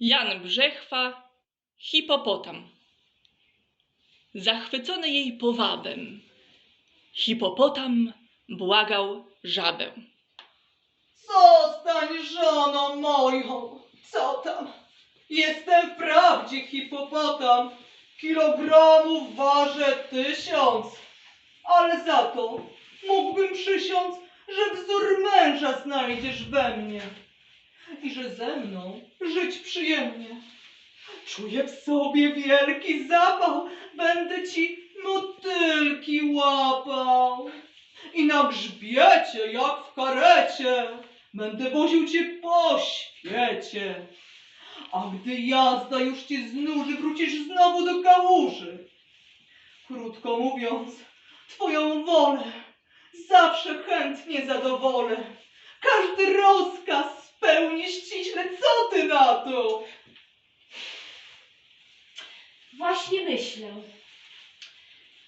Jan Brzechwa, hipopotam. Zachwycony jej powabem, hipopotam błagał żabę. Zostań żoną moją, co tam? Jestem wprawdzie hipopotam, kilogramów ważę tysiąc, ale za to mógłbym przysiąc, że wzór męża znajdziesz we mnie i że ze mną żyć przyjemnie. Czuję w sobie wielki zapał, będę ci motylki łapał. I na grzbiecie, jak w karecie, będę woził cię po świecie. A gdy jazda już cię znuży, wrócisz znowu do kałuży. Krótko mówiąc, twoją wolę zawsze chętnie zadowolę. Każdy co ty na to? Właśnie myślę.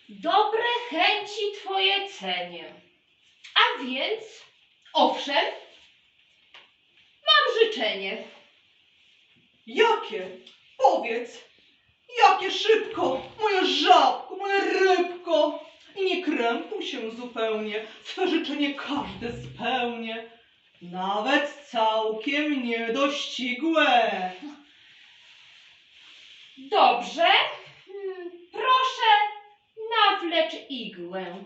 Dobre chęci twoje cenię. A więc, owszem, mam życzenie. Jakie? Powiedz, jakie szybko, moja żabko, moja rybko. I nie krępuj się zupełnie, swe życzenie każde spełnię, nawet całkiem niedościgłe. Dobrze, Hmm, proszę nawlecz igłę.